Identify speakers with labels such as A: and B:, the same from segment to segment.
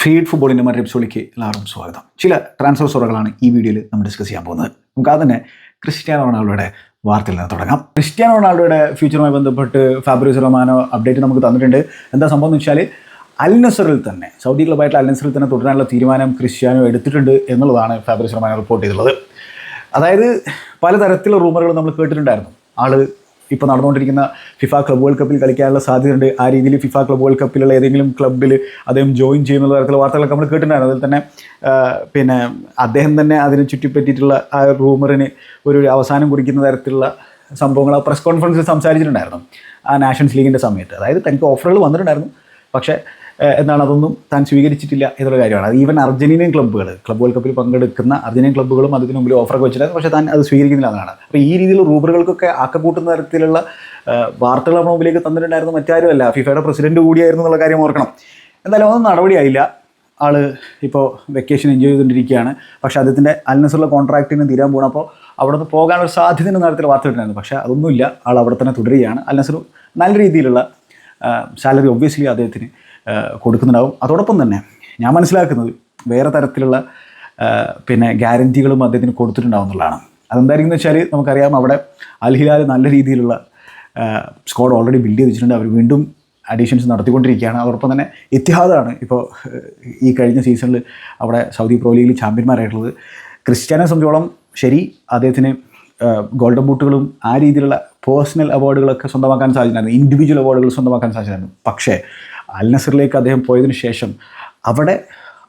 A: Feed ഫുട്ബോളിന്റെ മറ്റൊരു എപ്പിസോഡിലേക്ക് എല്ലാവർക്കും സ്വാഗതം. ചില ട്രാൻസ്ഫർ സ്റ്റോറുകളാണ് ഈ വീഡിയോയിൽ നമ്മൾ ഡിസ്കസ് ചെയ്യാൻ പോകുന്നത്. നമുക്ക് ആദ്യം തന്നെ ക്രിസ്ത്യാനോ റൊണാൾഡോയുടെ വാർത്തയിൽ നിന്ന് തുടങ്ങാം. ക്രിസ്ത്യാനോ റൊണാൾഡോയുടെ ഫ്യൂച്ചറുമായി ബന്ധപ്പെട്ട് ഫാബ്രിസ് റൊമാനോ അപ്ഡേറ്റ് നമുക്ക് തന്നിട്ടുണ്ട്. എന്താ സംഭവം എന്ന് വെച്ചാൽ അൽനസറിൽ തന്നെ സൗദി ക്ലബായിട്ടുള്ള അൽനസറിൽ തന്നെ തുടരാനുള്ള തീരുമാനം ക്രിസ്ത്യാനോ എടുത്തിട്ടുണ്ട് എന്നുള്ളതാണ് ഫാബ്രിസ് റൊമാനോ റിപ്പോർട്ട് ചെയ്തിട്ടുള്ളത്. അതായത് പലതരത്തിലുള്ള റൂമറുകൾ നമ്മൾ കേട്ടിട്ടുണ്ടായിരുന്നു. ആൾ ഇപ്പോൾ നടന്നുകൊണ്ടിരിക്കുന്ന ഫിഫ ക്ലബ് വേൾഡ് കപ്പിൽ കളിക്കാനുള്ള സാധ്യതയുണ്ട്. ആ രീതിയിൽ ഫിഫ ക്ലബ് വേൾഡ് കപ്പിലുള്ള ഏതെങ്കിലും ക്ലബ്ബിൽ അദ്ദേഹം ജോയിൻ ചെയ്യുന്ന തരത്തിലുള്ള വാർത്തകളൊക്കെ നമ്മൾ കേട്ടിട്ടുണ്ടായിരുന്നു. അതിൽ തന്നെ പിന്നെ അദ്ദേഹം തന്നെ അതിനെ ചുറ്റിപ്പറ്റിയിട്ടുള്ള ആ റൂമറിന് ഒരു അവസാനം കുറിക്കുന്ന തരത്തിലുള്ള സംഭവങ്ങൾ ആ പ്രസ് കോൺഫറൻസിൽ സംസാരിച്ചിട്ടുണ്ടായിരുന്നു. ആ നാഷൻസ് ലീഗിന്റെ സമയത്ത്. അതായത് തനിക്ക് ഓഫറുകൾ വന്നിട്ടുണ്ടായിരുന്നു. പക്ഷേ ഏഹ് എന്താണ് അതൊന്നും താൻ സ്വീകരിച്ചിട്ടില്ല എന്നുള്ള കാര്യമാണ്. അത് ഈവൻ അർജന്റീനിയൻ ക്ലബ്ബുകൾ ക്ലബ് വേൾഡ് കപ്പിൽ പങ്കെടുക്കുന്ന അർജന്റീനിയൻ ക്ലബ്ബുകളും അതിന് മുമ്പിൽ ഓഫറൊക്കെ വെച്ചിട്ടുണ്ട്. പക്ഷേ താൻ അത് സ്വീകരിക്കുന്നില്ല എന്നാണ്. അപ്പോൾ ഈ രീതിയിൽ റൂബറുകൾക്കൊക്കെ ആക്കക്കൂട്ടുന്ന തരത്തിലുള്ള വാർത്തകൾ നമ്മുടെ മുമ്പിലേക്ക് തന്നിട്ടുണ്ടായിരുന്നു മറ്റാരും അല്ല ഫിഫയുടെ പ്രസിഡന്റ് കൂടിയായിരുന്നു എന്നുള്ള കാര്യം ഓർക്കണം. എന്തായാലും അതൊന്നും നടപടിയായില്ല. ആൾ ഇപ്പോൾ വെക്കേഷൻ എൻജോയ് ചെയ്തുകൊണ്ടിരിക്കുകയാണ്. പക്ഷേ അദ്ദേഹത്തിന്റെ അൽനസറുള്ള കോൺട്രാക്റ്റിന് തീരാൻ പോകണം അപ്പോൾ അവിടെ നിന്ന് പോകാനുള്ള സാധ്യത എന്ന തരത്തിൽ വാർത്ത കിട്ടുന്നായിരുന്നു പക്ഷേ അതൊന്നുമില്ല. ആൾ അവിടെ തന്നെ തുടരുകയാണ്. അൽനസർ നല്ല രീതിയിലുള്ള സാലറി ഒബ്വിയസ്ലി അദ്ദേഹത്തിന് കൊടുക്കുന്നുണ്ടാവും. അതോടൊപ്പം തന്നെ ഞാൻ മനസ്സിലാക്കുന്നത് വേറെ തരത്തിലുള്ള പിന്നെ ഗ്യാരന്റികളും അദ്ദേഹത്തിന് കൊടുത്തിട്ടുണ്ടാവും എന്നുള്ളതാണ്. അതെന്തായിരിക്കും എന്ന് വെച്ചാൽ നമുക്കറിയാം അവിടെ അൽഹിലാൽ നല്ല രീതിയിലുള്ള സ്ക്വാഡ് ഓൾറെഡി ബിൽഡ് ചെയ്ത് വെച്ചിട്ടുണ്ട് അവർ വീണ്ടും അഡീഷൻസ് നടത്തിക്കൊണ്ടിരിക്കുകയാണ്. അതോടൊപ്പം തന്നെ ഇത്തിഹാദാണ് ഇപ്പോൾ ഈ കഴിഞ്ഞ സീസണിൽ അവിടെ സൗദി പ്രോ ലീഗിൽ ചാമ്പ്യന്മാരായിട്ടുള്ളത് ക്രിസ്ത്യാനെ സംബന്ധിച്ചോളം ശരി അദ്ദേഹത്തിന് ഗോൾഡൻ ബൂട്ടുകളും ആ രീതിയിലുള്ള പേഴ്സണൽ അവാർഡുകളൊക്കെ സ്വന്തമാക്കാൻ സാധിച്ചിട്ടുണ്ടായിരുന്നു ഇൻഡിവിജ്വൽ അവാർഡുകൾ സ്വന്തമാക്കാൻ സാധിച്ചിട്ടുണ്ടായിരുന്നു പക്ഷേ അൽ നസറിലേക്ക് അദ്ദേഹം പോയതിനു ശേഷം അവിടെ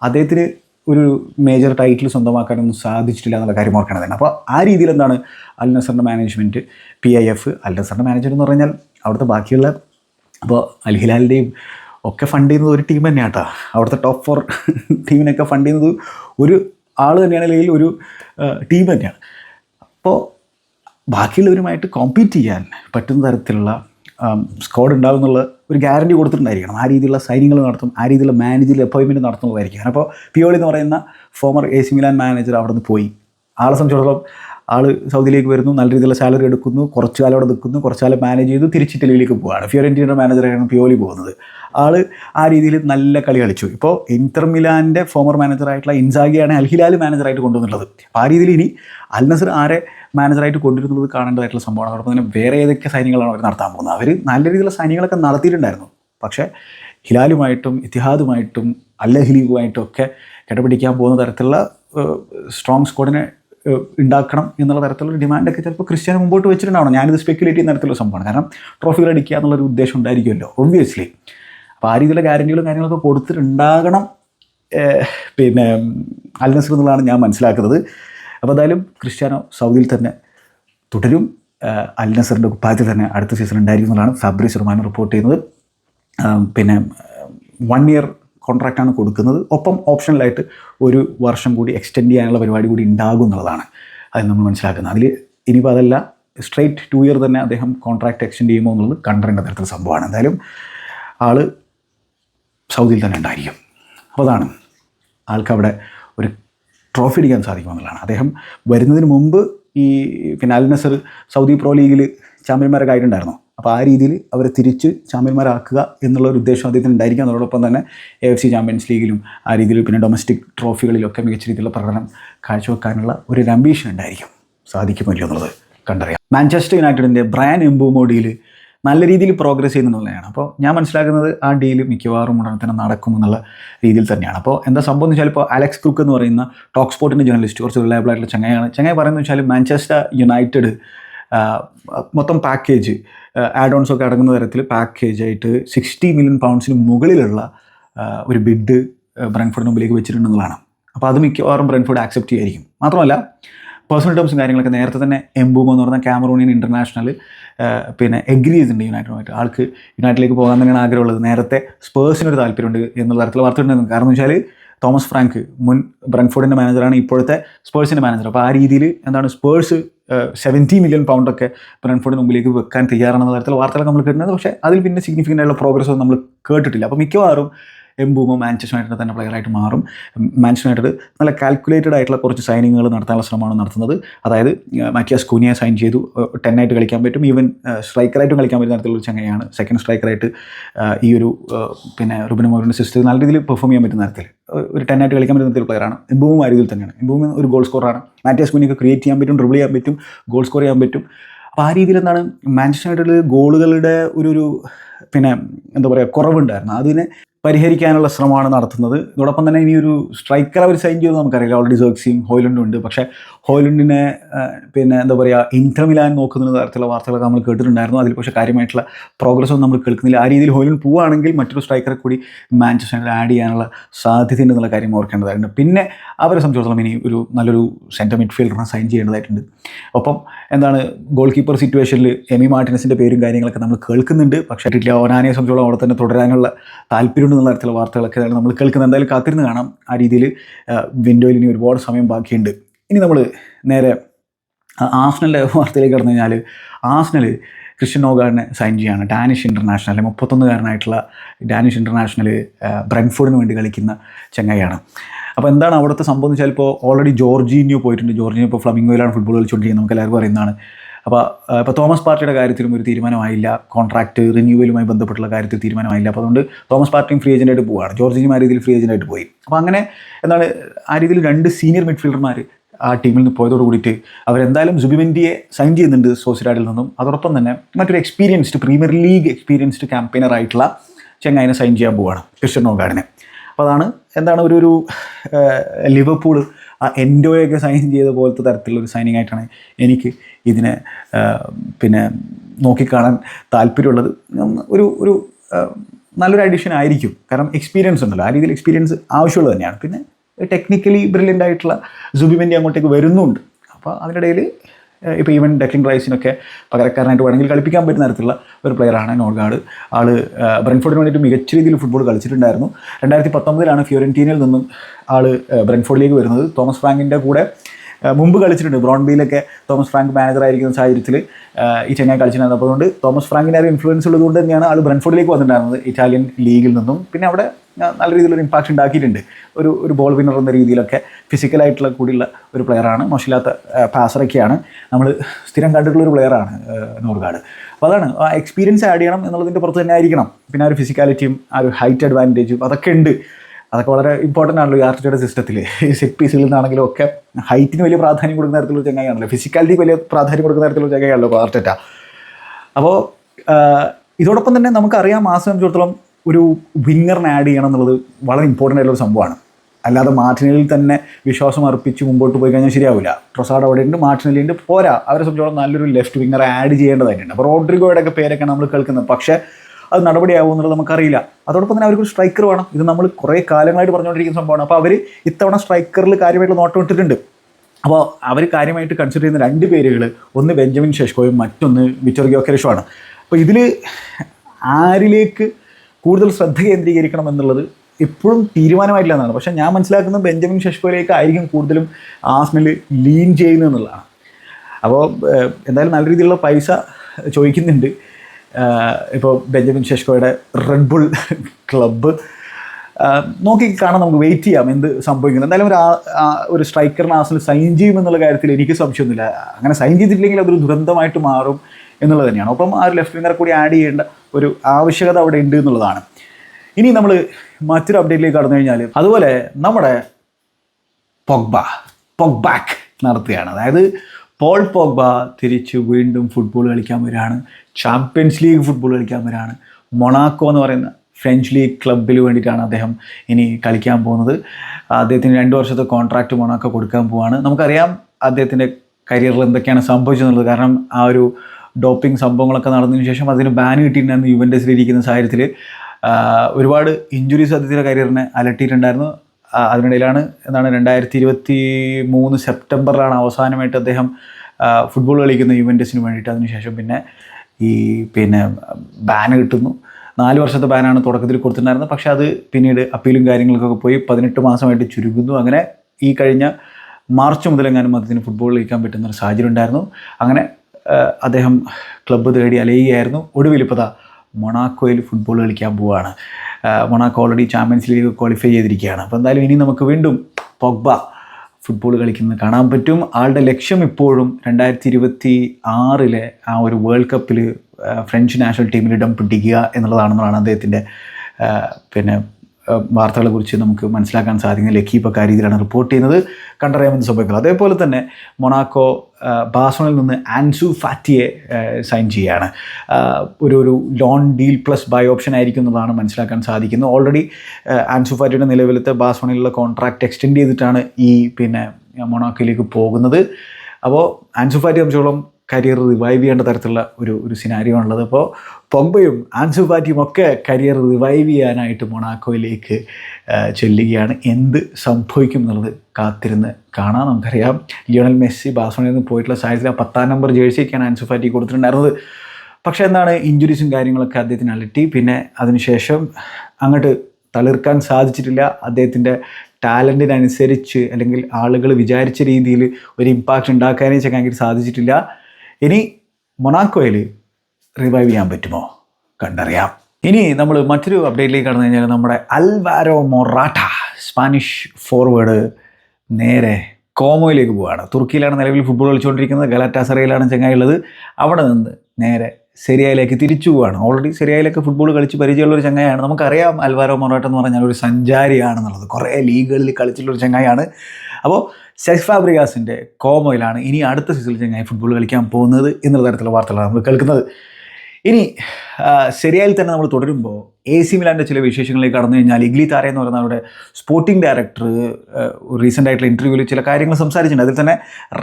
A: അദ്ദേഹത്തിന് ഒരു മേജർ ടൈറ്റിൽ സ്വന്തമാക്കാനൊന്നും സാധിച്ചിട്ടില്ല എന്നുള്ള കാര്യം ഓർക്കണം തന്നെ. അപ്പോൾ ആ രീതിയിൽ എന്താണ് Al നസറിന്റെ management P I F Al നസറിന്റെ manager എന്ന് പറഞ്ഞാൽ അവിടുത്തെ ബാക്കിയുള്ള അപ്പോൾ അൽ ഹിലാലിന്റെയും ഒക്കെ ഫണ്ട് ചെയ്യുന്നത് ഒരു ടീം തന്നെയാണ് കേട്ടോ. അവിടുത്തെ ടോപ്പ് ഫോർ ടീമിനൊക്കെ ഫണ്ട് ചെയ്യുന്നത് ഒരു ആൾ തന്നെയാണ് അല്ലെങ്കിൽ ഒരു ടീം തന്നെയാണ്. അപ്പോൾ ബാക്കിയുള്ളവരുമായിട്ട് കോമ്പീറ്റ് ചെയ്യാൻ പറ്റുന്ന തരത്തിലുള്ള സ്ക്വാഡ് ഉണ്ടാവും എന്നുള്ള ഒരു ഗ്യാരണ്ടി കൊടുത്തിട്ടുണ്ടായിരിക്കണം. ആ രീതിയിലുള്ള സൈനിങ്ങൾ നടത്തും ആ രീതിയിലുള്ള മാനേജറിൽ അപ്പോയിൻമെന്റ് നടത്തുന്നതായിരിക്കും. അപ്പോൾ പിയോളി എന്ന് പറയുന്ന former A C Milan manager അവിടെ നിന്ന് പോയി. ആളെ സംബന്ധിച്ചിടത്തോളം ആൾ സൗദിയിലേക്ക് വരുന്നു നല്ല രീതിയിലുള്ള സാലറി എടുക്കുന്നു കുറച്ച് കാലം അവിടെ നിൽക്കുന്നു കുറച്ച് കാലം മാനേജ് ചെയ്ത് തിരിച്ച് ഇറ്റലിയിലേക്ക് പോവുകയാണ്. ഫിയോറന്റീനയുടെ മാനേജറാണ് പിയോലി പോകുന്നത്. ആൾ ആ രീതിയിൽ നല്ല കളി കളിച്ചു. ഇപ്പോൾ ഇന്റർ മിലാന്റെ ഫോമർ മാനേജറായിട്ടുള്ള ഇൻസാഗിയാണ് അൽഹിലാൽ മാനേജറായിട്ട് കൊണ്ടുവന്നുള്ളത് അപ്പോൾ ആ രീതിയിൽ ഇനി അൽ നസർ ആരെ മാനേജറായിട്ട് കൊണ്ടുവരുന്നത് കാണേണ്ടതായിട്ടുള്ള സംഭവമാണ്. അതോടൊപ്പം തന്നെ വേറെ ഏതൊക്കെ സൈന്യങ്ങളാണ് അവർ നടത്താൻ പോകുന്നത്? അവർ നല്ല രീതിയിലുള്ള സൈന്യങ്ങളൊക്കെ നടത്തിയിട്ടുണ്ടായിരുന്നു. പക്ഷേ ഹിലാലുമായിട്ടും ഇത്തിഹാദുമായിട്ടും അല്ലഹിലീഗുമായിട്ടും ഒക്കെ കിടപിടിക്കാൻ പോകുന്ന തരത്തിലുള്ള സ്ട്രോങ് സ്ക്വാഡിനെ ഉണ്ടാക്കണം എന്നുള്ള തരത്തിലുള്ള ഡിമാൻഡൊക്കെ ചിലപ്പോൾ ക്രിസ്ത്യാനി മുമ്പോട്ട് വെച്ചിട്ടുണ്ടാവണം. ഞാനിത് സ്പെക്കുലേറ്റ് ചെയ്യുന്ന തരത്തിലുള്ള സംഭവമാണ്. കാരണം ട്രോഫികൾ അടിക്കുക എന്നുള്ളൊരു ഉദ്ദേശം ഉണ്ടായിരിക്കുമല്ലോ ഒബ്വിയസ്ലി അപ്പോൾ ആ രീതിയിലുള്ള ഗ്യാരണ്ടികളും കാര്യങ്ങളൊക്കെ കൊടുത്തിട്ടുണ്ടാകണം. പിന്നെ അൽ നസർ എന്നുള്ളതാണ് ഞാൻ മനസ്സിലാക്കുന്നത്. അപ്പോൾ എന്തായാലും ക്രിസ്ത്യാനോ സൗദിയിൽ തന്നെ തുടരും. അൽനസറിന്റെ അൽ നസറിന്റെ കുപ്പായത്തിൽ തന്നെ അടുത്ത സീസൺ ഉണ്ടായിരിക്കും എന്നുള്ളതാണ് ഫാബ്രിസ് റൊമാനോ റിപ്പോർട്ട് ചെയ്യുന്നത്. പിന്നെ വൺ ഇയർ കോൺട്രാക്റ്റാണ് കൊടുക്കുന്നത്. ഒപ്പം ഓപ്ഷനലായിട്ട് ഒരു വർഷം കൂടി എക്സ്റ്റെൻഡ് ചെയ്യാനുള്ള പരിപാടി കൂടി ഉണ്ടാകും എന്നുള്ളതാണ് അത് നമ്മൾ മനസ്സിലാക്കുന്നത്. അതിൽ ഇനിയിപ്പോൾ അതല്ല സ്ട്രൈറ്റ് ടു ഇയർ തന്നെ അദ്ദേഹം കോൺട്രാക്ട് എക്സ്റ്റെൻഡ് ചെയ്യുമോ എന്നുള്ളത് കണ്ടറിയേണ്ട തരത്തിലുള്ള സംഭവമാണ്. എന്തായാലും ആൾ സൗദിയിൽ തന്നെ ഉണ്ടായിരിക്കും. അപ്പോൾ അതാണ് ആൾക്കവിടെ ഒരു ട്രോഫി അടിക്കാൻ സാധിക്കുമെന്നുള്ളതാണ് അദ്ദേഹം വരുന്നതിന് മുമ്പ് ഈ പിന്നെ അൽ നസർ സൗദി പ്രോ ലീഗിൽ ചാമ്പ്യന്മാരൊക്കെ ആയിട്ടുണ്ടായിരുന്നു? അപ്പോൾ ആ രീതിയിൽ അവരെ തിരിച്ച് ചാമ്പ്യന്മാരാക്കുക എന്നുള്ള ഒരു ഉദ്ദേശം അദ്ദേഹത്തിന് ഉണ്ടായിരിക്കും. അതോടൊപ്പം തന്നെ എ എഫ് സി ചാമ്പ്യൻസ് ലീഗിലും ആ രീതിയിൽ പിന്നെ ഡൊമസ്റ്റിക് ട്രോഫികളിലൊക്കെ മികച്ച രീതിയിലുള്ള പ്രകടനം കാഴ്ചവെക്കാനുള്ള ഒരു അംബീഷൻ ഉണ്ടായിരിക്കും. സാധിക്കുമല്ലോ എന്നുള്ളത് കണ്ടറിയാം. മാഞ്ചസ്റ്റർ യുണൈറ്റഡിന്റെ ബ്രയാൻ എംബുമോഡിയിൽ നല്ല രീതിയിൽ പ്രോഗ്രസ് ചെയ്യുന്നുള്ളതാണ് അപ്പോൾ ഞാൻ മനസ്സിലാക്കുന്നത് ആ ഡീൽ മിക്കവാറും ഉടനെ തന്നെ നടക്കുമെന്നുള്ള രീതിയിൽ തന്നെയാണ്. അപ്പോൾ എന്താ സംഭവം എന്ന് വെച്ചാൽ ഇപ്പോൾ അലക്സ് കുക്ക് എന്ന് പറയുന്ന ടോക്ക് സ്പോർട്ടിന്റെ ജേർണലിസ്റ്റ് കുറച്ച് റിലയബിൾ ആയിട്ടുള്ള ചങ്ങയാണ് ചങ്ങായി പറയുന്നത് വെച്ചാൽ മാഞ്ചസ്റ്റർ യുണൈറ്റഡ് മൊത്തം പാക്കേജ് ആഡ് ഓൺസ് ഒക്കെ അടങ്ങുന്ന തരത്തിൽ പാക്കേജ് ആയിട്ട് സിക്സ്റ്റി മില്യൺ പൗണ്ട്സിന് മുകളിലുള്ള ഒരു ബിഡ് ബ്രൻഫോർഡിന് മുമ്പിലേക്ക് വെച്ചിട്ടുണ്ടെന്നുള്ളതാണ്. അപ്പോൾ അത് മിക്കവാറും ബ്രൻഫോർഡ് ആക്സെപ്റ്റ് ചെയ്യായിരിക്കും. മാത്രമല്ല പേഴ്സണൽ ടേംസും കാര്യങ്ങളൊക്കെ നേരത്തെ തന്നെ എംബൂമ എന്ന് പറഞ്ഞ ക്യാമറൂണിയൻ ഇന്റർനാഷണൽ പിന്നെ എഗ്രി ചെയ്തിട്ടുണ്ട് യുണൈറ്റഡുമായിട്ട് ആൾക്ക് യുണൈറ്റഡിലേക്ക് പോകാൻ തന്നെയാണ് ആഗ്രഹമുള്ളത്. നേരത്തെ സ്പേഴ്സിനൊരു താല്പര്യമുണ്ട് എന്നുള്ള തരത്തിൽ വാർത്തയുണ്ടായിരുന്നു കാരണം വെച്ചാൽ തോമസ് ഫ്രാങ്ക് മുൻ ബ്രൻഫോർഡിന്റെ മാനേജറാണ് ഇപ്പോഴത്തെ സ്പേഴ്സിന്റെ മാനേജർ അപ്പോൾ ആ രീതിയിൽ എന്താണ് സ്പേഴ്സ് സെവന്റി മില്യൺ പൗണ്ടൊക്കെ ബ്രൻഫോർഡിന് മുമ്പിലേക്ക് വെക്കാൻ തയ്യാറാണെന്ന തരത്തിലുള്ള വാർത്തകളൊക്കെ നമ്മൾ കേട്ടിട്ടുണ്ട്. പക്ഷേ അതിൽ പിന്നെ സിഗ്നിഫിക്കന്റ് ആയിട്ടുള്ള പ്രോഗ്രസ് ഒന്നും നമ്മൾ കേട്ടിട്ടില്ല. അപ്പോൾ മിക്കവാറും എംബൂമോ മാഞ്ചസ്റ്റർ യുണൈറ്റഡ് തന്നെ പ്ലെയറായിട്ട് മാറും. മാഞ്ചസ്റ്റർ യുണൈറ്റഡ് നല്ല കാൽക്കുലേറ്റഡ് ആയിട്ടുള്ള കുറച്ച് സൈനിങ്ങുകൾ നടത്താനുള്ള ശ്രമമാണ് നടത്തുന്നത്. അതായത് മാറ്റിയാസ് കുനിയ സൈൻ ചെയ്തു. ടെന്നായിട്ട് കളിക്കാൻ പറ്റും. ഈവൻ സ്ട്രൈക്കറായിട്ടും കളിക്കാൻ പറ്റുന്ന തരത്തിലുള്ള ചങ്ങയാണ് സെക്കൻഡ് സ്ട്രൈക്കറായിട്ട് ഈ ഒരു പിന്നെ റുബിൻ മോറിന്റെ സിസ്റ്റത്തിൽ നല്ല രീതിയിൽ പെർഫോം ചെയ്യാൻ പറ്റുന്ന തരത്തിൽ. ഒരു ടെന്നായിട്ട് കളിക്കാൻ പറ്റുന്ന ഒരു പ്ലെയറാണ് എംബൂമും ആ രീതിയിൽ തന്നെയാണ്. എംബൂമ് ഒരു ഗോൾ സ്കോറാണ് മാറ്റിയാസ് കുനിയൊക്കെ ക്രിയേറ്റ് ചെയ്യാൻ പറ്റും ഡ്രിബിൾ ചെയ്യാൻ പറ്റും ഗോൾ സ്കോർ ചെയ്യാൻ പറ്റും. അപ്പോൾ ആ രീതിയിൽ എന്താണ് മാഞ്ചസ്റ്റർ യുണൈറ്റഡിൽ ഗോളുകളുടെ ഒരു ഒരു പിന്നെ എന്താ പറയുക കുറവുണ്ടായിരുന്നു. അതിനെ പരിഹരിക്കാനുള്ള ശ്രമമാണ് നടത്തുന്നത്. ഇതോടൊപ്പം തന്നെ ഇനി ഒരു സ്ട്രൈക്കർ അവർ സൈൻ ചെയ്തു നമുക്കറിയില്ല. ഓൾറെഡി സോക്സിയും ഹോയിലൻഡും ഉണ്ട്. പക്ഷേ ഹോയിലൻഡിനെ പിന്നെ എന്താ പറയുക ഇന്റർ മിലാൻ നോക്കുന്ന തരത്തിലുള്ള വാർത്തകളൊക്കെ നമ്മൾ കേട്ടിട്ടുണ്ടായിരുന്നു. അതിൽ പക്ഷേ കാര്യമായിട്ടുള്ള പ്രോഗ്രസ് ഒന്നും നമ്മൾ കേൾക്കുന്നില്ല. ആ രീതിയിൽ ഹോയിലൻഡ് പോവുകയാണെങ്കിൽ മറ്റൊരു സ്ട്രൈക്കറെ കൂടി മാഞ്ചസ്റ്ററിൽ ആഡ് ചെയ്യാനുള്ള സാധ്യത എന്നുള്ള കാര്യം ഓർക്കേണ്ടതായിട്ടുണ്ട്. പിന്നെ അവരെ സംബന്ധിച്ചിടത്തോളം ഇനി ഒരു നല്ലൊരു സെന്റർ മിഡ്ഫീൽഡറിനെ സൈൻ ചെയ്യേണ്ടതായിട്ടുണ്ട്. ഒപ്പം എന്താണ് ഗോൾ കീപ്പർ സിറ്റുവേഷനിൽ എമി മാർട്ടിനസിന്റെ പേരും കാര്യങ്ങളൊക്കെ നമ്മൾ കേൾക്കുന്നുണ്ട്. പക്ഷേ ഇല്ല ഓനാനെ സംബന്ധിച്ചോളം അവിടെ തന്നെ തുടരാനുള്ള താല്പര്യമുണ്ട് എന്നുള്ള തരത്തിലുള്ള വാർത്തകളൊക്കെ നമ്മൾ കേൾക്കുന്നത് എന്തായാലും കാത്തിരുന്ന് കാണാം. ആ രീതിയിൽ വിൻഡോയിൽ ഇനി ഒരുപാട് സമയം ബാക്കിയുണ്ട്. ഇനി നമ്മൾ നേരെ ആസ്നലിന്റെ വാർത്തയിലേക്ക് കടന്നു കഴിഞ്ഞാൽ ആസ്നൽ ക്രിസ്ത്യൻ നോഗാർഡിനെ സൈൻ ചെയ്യാണ്. ഡാനിഷ് ഇന്റർനാഷണൽ മുപ്പത്തൊന്നുകാരനായിട്ടുള്ള ഡാനിഷ് ഇന്റർനാഷണൽ ബ്രെൻഫോർഡിന് വേണ്ടി കളിക്കുന്ന ചങ്ങായിയാണ്. അപ്പോൾ എന്താണ് അവിടുത്തെ സംഭവം എന്ന് വെച്ചാൽ ഇപ്പോൾ ഓൾറെഡി ജോർജീനിയോ പോയിട്ടുണ്ട്. ജോർജീനിയോ ഇപ്പോൾ ഫ്ലമിംഗോയിലാണ് ഫുട്ബോൾ കളിച്ചുകൊണ്ടിരിക്കുന്നത് നമുക്ക് എല്ലാവർക്കും അറിയുന്നതാണ്. അപ്പോൾ ഇപ്പോൾ തോമസ് പാർട്ടിയുടെ കാര്യത്തിലും ഒരു തീരുമാനമായില്ല. കോൺട്രാക്ട് റിന്യൂവലുമായി ബന്ധപ്പെട്ടുള്ള കാര്യത്തിൽ തീരുമാനമായില്ല. അപ്പോൾ അതുകൊണ്ട് തോമസ് പാർട്ടിയും ഫ്രീ ഏജന്റായിട്ട് പോവുകയാണ് ജോർജിനും ആ രീതിയിൽ ഫ്രീ ഏജന്റായിട്ട് പോയി. അപ്പോൾ അങ്ങനെ എന്താണ് ആ രീതിയിൽ രണ്ട് സീനിയർ മിഡ്ഫീൽഡർമാർ ആ ടീമിൽ നിന്ന് പോയതോട് കൂടിയിട്ട് അവരെന്തായാലും ജുബിമെൻഡിയെ സൈൻ ചെയ്യുന്നുണ്ട് സോസിഡാഡിൽ നിന്നും. അതോടൊപ്പം തന്നെ മറ്റൊരു experienced Premier League experienced campaigner ആയിട്ടുള്ള ചെങ്ങായിനെ സൈൻ ചെയ്യാൻ പോവുകയാണ് ക്രിസ്റ്റ്യൻ നോഗാഡിനെ അപ്പോൾ അതാണ് എന്താണ് ഒരു ഒരു ലിവർപൂൾ ആ എൻഡോയൊക്കെ സൈൻ ചെയ്ത പോലത്തെ തരത്തിലുള്ള ഒരു സൈനിങ് ആയിട്ടാണ് എനിക്ക് ഇതിനെ പിന്നെ നോക്കിക്കാണാൻ താല്പര്യമുള്ളത്. ഒരു ഒരു നല്ലൊരു അഡീഷൻ ആയിരിക്കും. കാരണം എക്സ്പീരിയൻസ് ഉണ്ടല്ലോ. ആ രീതിയിൽ എക്സ്പീരിയൻസ് ആവശ്യമുള്ളത് തന്നെയാണ്. പിന്നെ ടെക്നിക്കലി ബ്രില്യന്റ് ആയിട്ടുള്ള ജുബിമെന്റി അങ്ങോട്ടേക്ക് വരുന്നുണ്ട്. അപ്പോൾ അതിനിടയിൽ ഇപ്പോൾ ഈവൻ ഡെക്ലിൻ റൈസിനൊക്കെ പകരക്കാരനായിട്ട് വേണമെങ്കിൽ കളിപ്പിക്കാൻ പറ്റുന്ന തരത്തിലുള്ള ഒരു പ്ലെയറാണ് നോർഗാഡ്. ആൾ ബ്രൻഫോർഡിന് വേണ്ടിയിട്ട് മികച്ച രീതിയിൽ ഫുട്ബോൾ കളിച്ചിട്ടുണ്ടായിരുന്നു. രണ്ടായിരത്തി പത്തൊമ്പതിലാണ് ഫിയോറന്റീനയിൽ നിന്നും ആൾ ബ്രൻഫോർഡിലേക്ക് വരുന്നത്. തോമസ് ഫ്രാങ്കിന്റെ കൂടെ മുമ്പ് കളിച്ചിട്ടുണ്ട്. ബ്രോൺബിയിലൊക്കെ തോമസ് ഫ്രാങ്ക് മാനേജർ ആയിരിക്കുന്ന സാഹചര്യത്തിൽ ഈ ചെങ്ങായി കളിച്ചിട്ടുണ്ടായിരുന്നു അതുകൊണ്ട് തോമസ് ഫ്രാങ്കിന്റെ ഒരു ഇൻഫ്ലുവൻസ് ഉള്ളതുകൊണ്ട് തന്നെയാണ് ആൾ ബ്രൻഫോർഡിലേക്ക് വന്നിട്ടുണ്ടായിരുന്നത് ഇറ്റാലിയൻ ലീഗിൽ നിന്നും. പിന്നെ അവിടെ നല്ല രീതിയിലൊരു ഇമ്പാക്റ്റ് ഉണ്ടാക്കിയിട്ടുണ്ട്. ഒരു ഒരു ബോൾ വിന്നർ എന്ന രീതിയിലൊക്കെ ഫിസിക്കലായിട്ടുള്ള കൂടിയുള്ള ഒരു പ്ലെയറാണ് മോശമില്ലാത്ത പാസറൊക്കെയാണ് നമ്മൾ സ്ഥിരം കണ്ടിട്ടുള്ള ഒരു പ്ലെയറാണ് നോർഗാഡ്. അപ്പോൾ അതാണ് ആ എക്സ്പീരിയൻസ് ആഡ് ചെയ്യണം എന്നുള്ളതിന്റെ പുറത്ത് തന്നെ ആയിരിക്കണം. പിന്നെ ആ ഒരു ഫിസിക്കാലിറ്റിയും ആ ഒരു ഹൈറ്റ് അഡ്വാന്റേജും അതൊക്കെ ഉണ്ട്. അതൊക്കെ വളരെ ഇമ്പോർട്ടന്റ് ആണല്ലോ ഈ ആർട്ടിയുടെ സിസ്റ്റത്തിൽ ഈ സെറ്റ് പീസുകളിൽ നിന്നാണെങ്കിലും ഒക്കെ ഹൈറ്റിന് വലിയ പ്രാധാന്യം കൊടുക്കുന്ന തരത്തിലുള്ള ചങ്ങായാണല്ലോ ഫിസിക്കാലിറ്റി വലിയ പ്രാധാന്യം കൊടുക്കുന്ന തരത്തിലുള്ള ചങ്ങായാണല്ലോ ആർട്ടറ്റ അപ്പോൾ ഇതോടൊപ്പം തന്നെ നമുക്കറിയാം മാസം സംബന്ധിച്ചിടത്തോളം ഒരു വിങ്ങറിനെ ആഡ് ചെയ്യണം എന്നുള്ളത് വളരെ ഇമ്പോർട്ടന്റ് ആയിട്ടുള്ള സംഭവമാണ്. അല്ലാതെ മാർട്ടിനലിൽ തന്നെ വിശ്വാസം അർപ്പിച്ച് മുമ്പോട്ട് പോയി കഴിഞ്ഞാൽ ശരിയാവില്ല ട്രൊസാഡ് അവിടെ ഉണ്ട് മാർട്ടിനലിന്റെ പോരാ. അവരെ സംബന്ധിച്ചോളം നല്ലൊരു ലെഫ്റ്റ് വിങ്ങർ ആഡ് ചെയ്യേണ്ടതായിട്ടുണ്ട്. അപ്പോൾ റോഡ്രിഗോയുടെ ഒക്കെ പേരൊക്കെ നമ്മൾ കേൾക്കുന്നത്. പക്ഷേ അത് നടപടിയാവും എന്നുള്ളത് നമുക്കറിയില്ല. അതോടൊപ്പം തന്നെ അവർക്ക് സ്ട്രൈക്കർ വേണം. ഇത് നമ്മൾ കുറേ കാലങ്ങളായിട്ട് പറഞ്ഞുകൊണ്ടിരിക്കുന്ന സംഭവമാണ്. അപ്പോൾ അവർ ഇത്തവണ സ്ട്രൈക്കറിൽ കാര്യമായിട്ട് നോട്ടം ഇട്ടിട്ടുണ്ട് അപ്പോൾ അവർ കാര്യമായിട്ട് കൺസിഡർ ചെയ്യുന്ന രണ്ട് പേരുകൾ ഒന്ന് ബെഞ്ചമിൻ ശേഷ്കോയും മറ്റൊന്ന് വിറ്റർ ഗ്യോക്കരേഷുമാണ് അപ്പോൾ ഇതിൽ ആരിലേക്ക് കൂടുതൽ ശ്രദ്ധ കേന്ദ്രീകരിക്കണം എന്നുള്ളത് എപ്പോഴും തീരുമാനമായിട്ടില്ല എന്നാണ്. പക്ഷേ ഞാൻ മനസ്സിലാക്കുന്നത് ബെഞ്ചമിൻ ശശ്കോയിലേക്ക് ആയിരിക്കും കൂടുതലും ആസ്മിൽ ലീൻ ചെയ്യുന്നത് എന്നുള്ളതാണ്. അപ്പോൾ എന്തായാലും നല്ല രീതിയിലുള്ള പൈസ ചോദിക്കുന്നുണ്ട്. ഇപ്പോൾ ബെഞ്ചമിൻ ഷെഷ്കോയുടെ റെഡ് ബുൾ ക്ലബ്ബ് നോക്കി കാണാൻ നമുക്ക് വെയിറ്റ് ചെയ്യാം എന്ത് സംഭവിക്കുന്നത് എന്തായാലും ഒരു ഒരു സ്ട്രൈക്കറിന് ആസിൽ സൈൻ ചെയ്യും എന്നുള്ള കാര്യത്തിൽ എനിക്ക് സംശയമൊന്നുമില്ല. അങ്ങനെ സൈൻ ചെയ്തിട്ടില്ലെങ്കിൽ അതൊരു ദുരന്തമായിട്ട് മാറും എന്നുള്ളത് തന്നെയാണ്. ഒപ്പം ആ ഒരു ലെഫ്റ്റ് വിങ്ങറെ കൂടി ആഡ് ചെയ്യേണ്ട ഒരു ആവശ്യകത അവിടെ ഉണ്ട് എന്നുള്ളതാണ്. ഇനി നമ്മൾ മറ്റൊരു അപ്ഡേറ്റിലേക്ക് കടന്നു കഴിഞ്ഞാൽ അതുപോലെ നമ്മുടെ പൊഗ്ബ പൊഗ്ബാക്ക് നടത്തുകയാണ്. അതായത് പോൾ പോഗ്ബ തിരിച്ച് വീണ്ടും ഫുട്ബോൾ കളിക്കാൻ വരികയാണ് ചാമ്പ്യൻസ് ലീഗ് ഫുട്ബോൾ കളിക്കാൻ വരികയാണ് മൊണാക്കോ എന്ന് പറയുന്ന ഫ്രഞ്ച് ലീഗ് ക്ലബിൽ വേണ്ടിയിട്ടാണ് അദ്ദേഹം ഇനി കളിക്കാൻ പോകുന്നത്. അദ്ദേഹത്തിന് രണ്ട് വർഷത്തെ കോൺട്രാക്റ്റ് മൊണാക്കോ കൊടുക്കാൻ പോവാണ്. നമുക്കറിയാം അദ്ദേഹത്തിന്റെ കരിയറിൽ എന്തൊക്കെയാണ് സംഭവിച്ചതെന്നുള്ളത് കാരണം ആ ഒരു ഡോപ്പിംഗ് സംഭവങ്ങളൊക്കെ നടന്നതിന് ശേഷം അതിന് ബാൻ കിട്ടിയിട്ടുണ്ടായിരുന്നു യുവന്റസിലിരിക്കുന്ന സാഹചര്യത്തിൽ ഒരുപാട് ഇഞ്ചുറീസ് അദ്ദേഹത്തിന്റെ കരിയറിനെ അലട്ടിയിട്ടുണ്ടായിരുന്നു. അതിനിടയിലാണ് എന്താണ് രണ്ടായിരത്തി ഇരുപത്തി മൂന്ന് സെപ്റ്റംബറിലാണ് അവസാനമായിട്ട് അദ്ദേഹം ഫുട്ബോൾ കളിക്കുന്ന യുവന്റസിന് വേണ്ടിയിട്ട് അതിനുശേഷം പിന്നെ ഈ പിന്നെ ബാൻ കിട്ടുന്നു. നാല് വർഷത്തെ ബാനാണ് തുടക്കത്തിൽ കൊടുത്തിട്ടുണ്ടായിരുന്നത്. പക്ഷേ അത് പിന്നീട് അപ്പീലും കാര്യങ്ങൾക്കൊക്കെ പോയി പതിനെട്ട് മാസമായിട്ട് ചുരുങ്ങുന്നു. അങ്ങനെ ഈ കഴിഞ്ഞ മാർച്ച് മുതലെങ്ങാനും അദ്ദേഹത്തിന് ഫുട്ബോൾ കളിക്കാൻ പറ്റുന്ന ഒരു സാഹചര്യം ഉണ്ടായിരുന്നു. അങ്ങനെ അദ്ദേഹം ക്ലബ്ബ് തേടി അലയുകയായിരുന്നു. ഒടുവിൽ ഇപ്പോൾ മൊണാക്കോയിൽ ഫുട്ബോൾ കളിക്കാൻ പോവുകയാണ് Monaco already Champions League qualify ചെയ്തിരിക്കുകയാണ്. അപ്പോൾ എന്തായാലും ഇനി നമുക്ക് വീണ്ടും പൊഗ്ബ ഫുട്ബോൾ കളിക്കുന്നത് കാണാൻ പറ്റും. ആളുടെ ലക്ഷ്യം ഇപ്പോഴും രണ്ടായിരത്തി ഇരുപത്തി ആറിലെ ആ ഒരു വേൾഡ് കപ്പിൽ ഫ്രഞ്ച് നാഷണൽ ടീമിൽ ഇടം പിടിക്കുക എന്നുള്ളതാണെന്നാണ് അദ്ദേഹത്തിന്റെ പിന്നെ വാർത്തകളെ കുറിച്ച് നമുക്ക് മനസ്സിലാക്കാൻ സാധിക്കുന്ന ലക്കീപ്പൊക്കെ ആ രീതിയിലാണ് റിപ്പോർട്ട് ചെയ്യുന്നത്. കണ്ടറിയാമെന്ന് സ്വഭാവിക്കുക അതേപോലെ തന്നെ മൊണാക്കോ ബാസോണിൽ നിന്ന് ആൻസു ഫാറ്റിയെ സൈൻ ചെയ്യുകയാണ്. ഒരു ഒരു loan deal plus by option ആയിരിക്കും എന്നതാണ് മനസ്സിലാക്കാൻ സാധിക്കുന്നത്. ഓൾറെഡി ആൻസു ഫാറ്റിയുടെ നിലവിലത്തെ ബാസോണിലുള്ള കോൺട്രാക്റ്റ് എക്സ്റ്റെൻഡ് ചെയ്തിട്ടാണ് ഈ പിന്നെ മൊണാക്കോയിലേക്ക് പോകുന്നത്. അപ്പോൾ ആൻസു ഫാറ്റി സംബന്ധിച്ചോളം കരിയർ റിവൈവ് ചെയ്യേണ്ട തരത്തിലുള്ള ഒരു ഒരു സിനാരിയോ ഉള്ളത് അപ്പോൾ പൊമ്പയും ആൻസു പാറ്റിയും ഒക്കെ കരിയർ റിവൈവ് ചെയ്യാനായിട്ട് മൊണാക്കോയിലേക്ക് ചെല്ലുകയാണ്. എന്ത് സംഭവിക്കും എന്നുള്ളത് കാത്തിരുന്ന് കാണാം. നമുക്കറിയാം ലിയോണൽ മെസ്സി ബാസോണിൽ നിന്ന് പോയിട്ടുള്ള സാഹചര്യത്തിൽ ആ പത്താം നമ്പർ ജേഴ്സിയൊക്കെയാണ് ആൻസു പാറ്റി കൊടുത്തിട്ടുണ്ടായിരുന്നത്. പക്ഷേ എന്താണ് ഇഞ്ചുറീസും കാര്യങ്ങളൊക്കെ അദ്ദേഹത്തിന് അലട്ടി. പിന്നെ അതിനുശേഷം അങ്ങോട്ട് തളിർക്കാൻ സാധിച്ചിട്ടില്ല. അദ്ദേഹത്തിന്റെ ടാലന്റിനനുസരിച്ച് അല്ലെങ്കിൽ ആളുകൾ വിചാരിച്ച രീതിയിൽ ഒരു ഇമ്പാക്റ്റ് ഉണ്ടാക്കാനേ ചെക്കാൻ സാധിച്ചിട്ടില്ല. ഇനി മൊണാക്കോയിൽ റിവൈവ് ചെയ്യാൻ പറ്റുമോ? കണ്ടറിയാം. ഇനി നമ്മൾ മറ്റൊരു അപ്ഡേറ്റിലേക്ക് കടന്നു കഴിഞ്ഞാൽ നമ്മുടെ അൽവാരോ മൊറാട്ട സ്പാനിഷ് ഫോർവേഡ് നേരെ കോമോയിലേക്ക് പോവുകയാണ്. തുർക്കിയിലാണ് നിലവിൽ ഫുട്ബോൾ കളിച്ചുകൊണ്ടിരിക്കുന്നത്. ഗലാറ്റാസറയിലാണ് ചങ്ങായി ഉള്ളത് അവിടെ നിന്ന് നേരെ സെരിയയിലേക്ക് തിരിച്ചു പോവുകയാണ്. ഓൾറെഡി സെരിയയിലൊക്കെ ഫുട്ബോൾ കളിച്ച് പരിചയമുള്ള ഒരു ചങ്ങായാണ് നമുക്കറിയാം അൽവാരോ മൊറാട്ട എന്ന് പറഞ്ഞാൽ ഒരു സഞ്ചാരിയാണെന്നുള്ളത്. കുറേ ലീഗുകളിൽ കളിച്ചിട്ടുള്ള ഒരു ചങ്ങായാണ് അപ്പോൾ സെസ് ഫാബ്രികാസിന്റെ കോമോയിലാണ് ഇനി അടുത്ത സീസണിൽ ചങ്ങായി ഫുട്ബോൾ കളിക്കാൻ പോകുന്നത് എന്നുള്ള തരത്തിലുള്ള വാർത്തകളാണ് നമ്മൾ കേൾക്കുന്നത്. ഇനി ശരിയായി തന്നെ നമ്മൾ തുടരുമ്പോൾ എ സി മിലാന്റെ ചില വിശേഷങ്ങളിലേക്ക് കടന്നു കഴിഞ്ഞാൽ ഇഗ്ലി താര എന്ന് പറയുന്ന അവരുടെ സ്പോർട്ടിംഗ് ഡയറക്ടർ റീസെന്റ് ആയിട്ടുള്ള ഇന്റർവ്യൂവിൽ ചില കാര്യങ്ങൾ സംസാരിച്ചിട്ടുണ്ട്. അതിൽ തന്നെ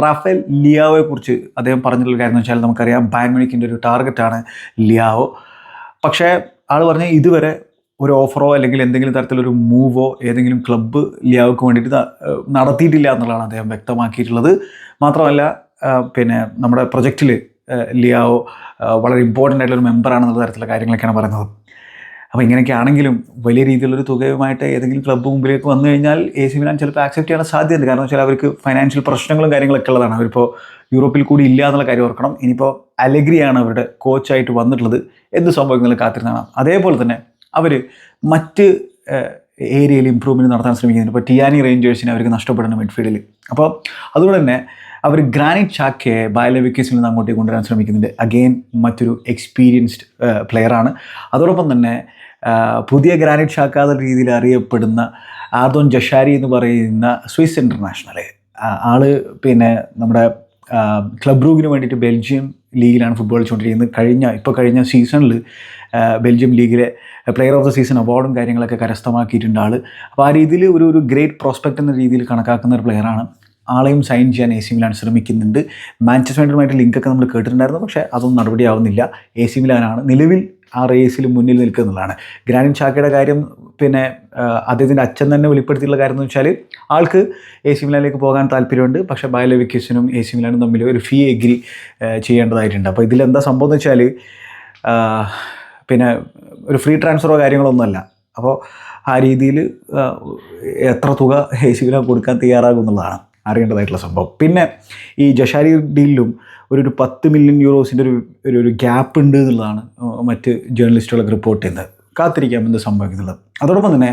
A: റാഫേൽ ലിയാവോയെ കുറിച്ച് അദ്ദേഹം പറഞ്ഞിട്ടുള്ള കാര്യം എന്ന് വെച്ചാൽ നമുക്കറിയാം ബാൻമണിക്കിന്റെ ഒരു ടാർഗറ്റാണ് ലിയാവോ. പക്ഷേ ആൾ പറഞ്ഞ ഇതുവരെ ഒരു ഓഫറോ അല്ലെങ്കിൽ എന്തെങ്കിലും തരത്തിലൊരു മൂവോ ഏതെങ്കിലും ക്ലബ്ബ് ലിയാവ്ക്ക് വേണ്ടിയിട്ട് നടത്തിയിട്ടില്ല എന്നുള്ളതാണ് അദ്ദേഹം വ്യക്തമാക്കിയിട്ടുള്ളത്. മാത്രമല്ല പിന്നെ നമ്മുടെ പ്രൊജക്റ്റിൽ ലിയാവോ വളരെ ഇമ്പോർട്ടന്റ് ആയിട്ടുള്ള ഒരു മെമ്പറാണെന്നുള്ള തരത്തിലുള്ള കാര്യങ്ങളൊക്കെയാണ് പറയുന്നത്. അപ്പോൾ ഇങ്ങനെയൊക്കെ ആണെങ്കിലും വലിയ രീതിയിലുള്ളൊരു തുകയുമായിട്ട് ഏതെങ്കിലും ക്ലബ്ബ് മുമ്പിലേക്ക് വന്നു കഴിഞ്ഞാൽ എ സി മിലാൻ ചിലപ്പോൾ ആക്സെപ്റ്റ് ചെയ്യാൻ സാധ്യതയുണ്ട്. കാരണം വെച്ചാൽ അവർക്ക് ഫൈനാൻഷ്യൽ പ്രശ്നങ്ങളും കാര്യങ്ങളൊക്കെ ഉള്ളതാണ്. അവരിപ്പോൾ യൂറോപ്പിൽ കൂടി ഇല്ല എന്നുള്ള കാര്യം ഓർക്കണം. ഇനിയിപ്പോൾ അലഗ്രിയാണ് അവരുടെ കോച്ചായിട്ട് വന്നിട്ടുള്ളത്. എന്ത് സംഭവിക്കുന്നത് കാത്തിരുന്നാണ്? അതേപോലെ തന്നെ അവർ മറ്റ് ഏരിയയിൽ ഇമ്പ്രൂവ്മെന്റ് നടത്താൻ ശ്രമിക്കുന്നുണ്ട് ഇപ്പോൾ ടിയാനി റേഞ്ചേഴ്സിനെ അവർക്ക് നഷ്ടപ്പെടുന്ന മിഡ്ഫീൽഡിൽ അപ്പോൾ അതുകൊണ്ട് തന്നെ അവർ ഗ്രാനിറ്റ് ചാക്കയെ ബയലവിക്കസിൽ നിന്ന് അങ്ങോട്ടേക്ക് കൊണ്ടുവരാൻ ശ്രമിക്കുന്നുണ്ട്. അഗെയിൻ മറ്റൊരു എക്സ്പീരിയൻസ്ഡ് പ്ലെയറാണ് അതോടൊപ്പം തന്നെ പുതിയ ഗ്രാനിറ്റ് എന്ന രീതിയിൽ അറിയപ്പെടുന്ന ആർദോൻ ജഷാരി എന്ന് പറയുന്ന സ്വിസ് ഇന്റർനാഷണൽ ആൾ പിന്നെ നമ്മുടെ ക്ലബ് റൂഗിന് വേണ്ടിയിട്ട് ബെൽജിയം ലീഗിലാണ് ഫുട്ബോൾ കളിച്ചുകൊണ്ടിരിക്കുന്നത്. കഴിഞ്ഞ ഇപ്പോൾ കഴിഞ്ഞ സീസണിൽ ബെൽജിയം ലീഗിലെ പ്ലെയർ ഓഫ് ദ സീസൺ അവാർഡും കാര്യങ്ങളൊക്കെ കരസ്ഥമാക്കിയിട്ടുണ്ട് ആൾ അപ്പോൾ ആ രീതിയിൽ ഒരു ഒരു ഗ്രേറ്റ് പ്രോസ്പെക്റ്റ് എന്ന രീതിയിൽ കണക്കാക്കുന്ന ഒരു പ്ലെയറാണ് ആളെയും സൈൻ ചെയ്യാൻ എ സി മിലാൻ ശ്രമിക്കുന്നുണ്ട്. മാഞ്ചസ്റ്റർ യുണൈറ്റഡുമായിട്ട് ലിങ്കൊക്കെ നമ്മൾ കേട്ടിട്ടുണ്ടായിരുന്നു. പക്ഷേ അതൊന്നും നടപടിയാവുന്നില്ല. എ സി മിലാനാണ് നിലവിൽ ആ റേസിൽ മുന്നിൽ നിൽക്കുന്നതാണ് ഗ്രാനിൻ ചാക്കയുടെ കാര്യം പിന്നെ അദ്ദേഹത്തിന്റെ അച്ഛൻ തന്നെ വെളിപ്പെടുത്തിയിട്ടുള്ള കാര്യം എന്ന് വെച്ചാൽ ആൾക്ക് എ സി മിലാനിലേക്ക് പോകാൻ താല്പര്യമുണ്ട്. പക്ഷേ ബയലവിക്കസിനും എ സി മിലാനും തമ്മിൽ ഒരു ഫീ എഗ്രി ചെയ്യേണ്ടതായിട്ടുണ്ട്. അപ്പോൾ ഇതിലെന്താ സംഭവം എന്ന് വെച്ചാൽ പിന്നെ ഒരു ഫ്രീ ട്രാൻസ്ഫറോ കാര്യങ്ങളൊന്നുമല്ല അപ്പോൾ ആ രീതിയിൽ എത്ര തുക എ സി മിലാൻ കൊടുക്കാൻ തയ്യാറാകും എന്നുള്ളതാണ്. അറിയേണ്ടതായിട്ടുള്ള സംഭവം. പിന്നെ ഈ ജഷാരി ഡീലിലും ഒരു ഒരു പത്ത് മില്യൺ യൂറോസിന്റെ ഒരു ഒരു ഒരു ഗ്യാപ്പ് ഉണ്ട് എന്നുള്ളതാണ് മറ്റ് ജേർണലിസ്റ്റുകളൊക്കെ റിപ്പോർട്ട് ചെയ്യുന്നത്. കാത്തിരിക്കാം എന്ത് സംഭവിക്കുന്നുള്ളത്. അതോടൊപ്പം തന്നെ